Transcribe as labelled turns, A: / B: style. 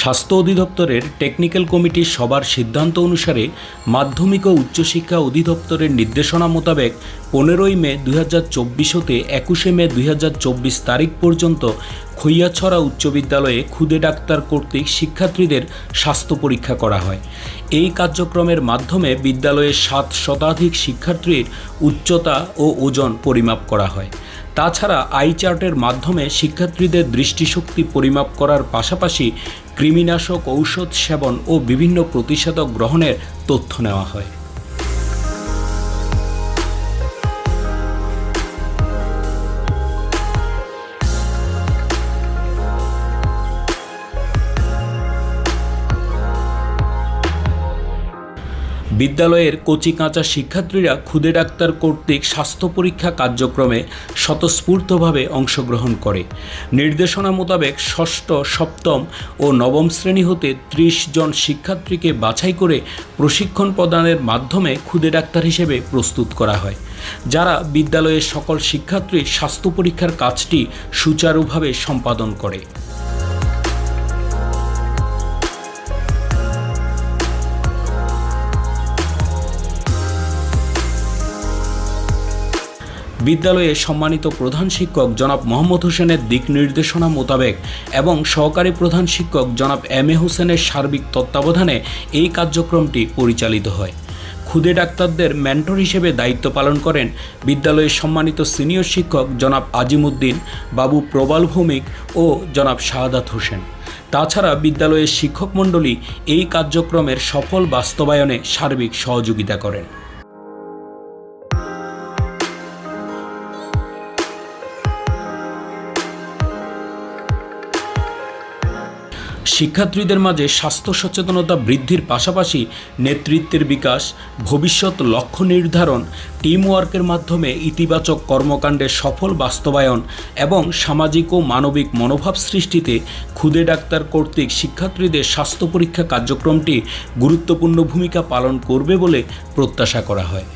A: স্বাস্থ্য অধিদপ্তরের টেকনিক্যাল কমিটির সবার সিদ্ধান্ত অনুসারে মাধ্যমিক ও উচ্চশিক্ষা অধিদপ্তরের নির্দেশনা মোতাবেক পনেরোই মে দুই হাজার চব্বিশ হতে একুশে মে দুই হাজার চব্বিশ তারিখ পর্যন্ত খৈয়াছড়া উচ্চ বিদ্যালয়ে খুদে ডাক্তার কর্তৃক শিক্ষার্থীদের স্বাস্থ্য পরীক্ষা করা হয়। এই কার্যক্রমের মাধ্যমে বিদ্যালয়ের সাত শতাধিক শিক্ষার্থীর উচ্চতা ও ওজন পরিমাপ করা হয়। তাছাড়া আই চার্টের মাধ্যমে শিক্ষার্থীদের দৃষ্টিশক্তি পরিমাপ করার পাশাপাশি কৃমিনাশক ঔষধ সেবন ও বিভিন্ন প্রতিষেধক গ্রহণের তথ্য নেওয়া হয়। বিদ্যালয়ের কচিকাঁচা শিক্ষার্থীরা ক্ষুদে ডাক্তার কর্তৃক স্বাস্থ্য পরীক্ষা কার্যক্রমে স্বতঃস্ফূর্তভাবে অংশগ্রহণ করে। নির্দেশনা মোতাবেক ষষ্ঠ, সপ্তম ও নবম শ্রেণি হতে ত্রিশ জন শিক্ষার্থীকে বাছাই করে প্রশিক্ষণ প্রদানের মাধ্যমে ক্ষুদে ডাক্তার হিসেবে প্রস্তুত করা হয়। যারা বিদ্যালয়ের সকল শিক্ষার্থীর স্বাস্থ্য পরীক্ষার কাজটি সুচারুভাবে সম্পাদন করে। বিদ্যালয়ে সম্মানিত প্রধান শিক্ষক জনাব মোহাম্মদ হোসেনের দিক নির্দেশনা মোতাবেক এবং সহকারী প্রধান শিক্ষক জনাব এম এ হোসেনের সার্বিক তত্ত্বাবধানে এই কার্যক্রমটি পরিচালিত হয়। ক্ষুদে ডাক্তারদের মেন্টর হিসেবে দায়িত্ব পালন করেন বিদ্যালয়ের সম্মানিত সিনিয়র শিক্ষক জনাব আজিমুদ্দিন, বাবু প্রবাল ভৌমিক ও জনাব শাহাদাত হোসেন। তাছাড়া বিদ্যালয়ের শিক্ষক মণ্ডলী এই কার্যক্রমের সফল বাস্তবায়নে সার্বিক সহযোগিতা করেন। শিক্ষার্থীদের মাঝে স্বাস্থ্য সচেতনতা বৃদ্ধির পাশাপাশি নেতৃত্বের বিকাশ, ভবিষ্যৎ লক্ষ্য নির্ধারণ টিম ওয়ার্কের মাধ্যমে ইতিবাচক কর্মকাণ্ডের সফল বাস্তবায়ন এবং সামাজিক ও মানবিক মনোভাব সৃষ্টিতে ক্ষুদে ডাক্তার কর্তৃক শিক্ষার্থীদের স্বাস্থ্য পরীক্ষা কার্যক্রমটি গুরুত্বপূর্ণ ভূমিকা পালন করবে বলে প্রত্যাশা করা হয়।